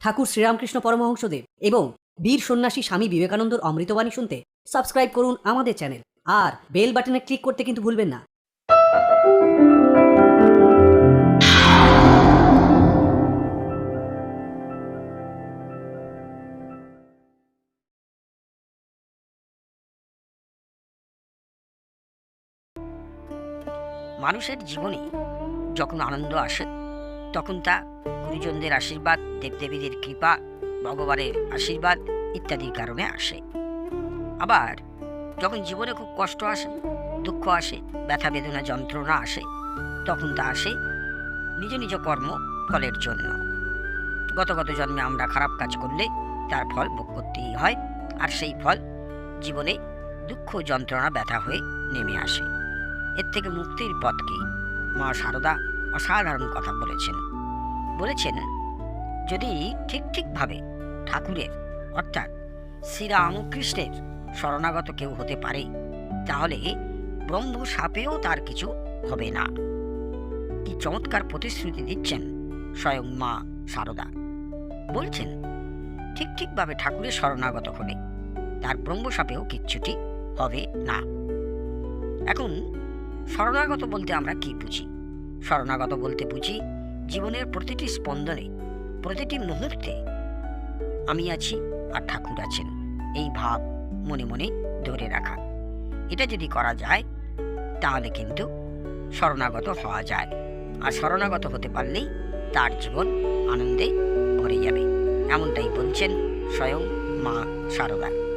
ঠাকুর শ্রীরামকৃষ্ণ পরমহংসদেব এবং বীর সন্ন্যাসী স্বামী বিবেকানন্দর অমৃতবাণী শুনতে সাবস্ক্রাইব করুন আমাদের চ্যানেল আর বেল বাটনে ক্লিক করতে কিন্তু ভুলবেন না। মানুষের জীবনে যখন আনন্দ আসে তখন তা গুরুজনদের আশীর্বাদ, দেবদেবীদের কৃপা, ভগবানের আশীর্বাদ ইত্যাদির কারণে আসে। আবার যখন জীবনে খুব কষ্ট আসে, দুঃখ আসে, ব্যথা বেদনা, যন্ত্রণা আসে, তখন তা আসে নিজ নিজ কর্ম ফলের জন্য। গত গত জন্মে আমরা খারাপ কাজ করলে তার ফল ভোগ করতেই হয়, আর সেই ফল জীবনে দুঃখ, যন্ত্রণা, ব্যথা হয়ে নেমে আসে। এর থেকে মুক্তির পথ কি? মা সারদা অসাধারণ কথা বলেছেন। বলেছেন, যদি ঠিক ঠিকভাবে ঠাকুরের, অর্থাৎ শ্রীরামকৃষ্ণের শরণাগত কেউ হতে পারে, তাহলে ব্রহ্ম সাপেও তার কিছু হবে না। কি চমৎকার প্রতিশ্রুতি দিচ্ছেন স্বয়ং মা সারদা। বলছেন, ঠিক ঠিকভাবে ঠাকুরের শরণাগত হলে তার ব্রহ্মসাপেও কিচ্ছুটি হবে না। এখন, শরণাগত বলতে আমরা কি বুঝি? শরণাগত বলতে বুঝি জীবনের প্রতিটি স্পন্দনে, প্রতিটি মুহূর্তে আমি আছি আর ঠাকুর আছেন। এই ভাব মনে মনে ধরে রাখা। এটা যদি করা যায়, তাহলে কিন্তু শরণাগত হওয়া যায়। আর শরণাগত হতে পারলেই তার জীবন আনন্দে ভরে যাবে। এমনটাই বলছেন স্বয়ং মা সারদা।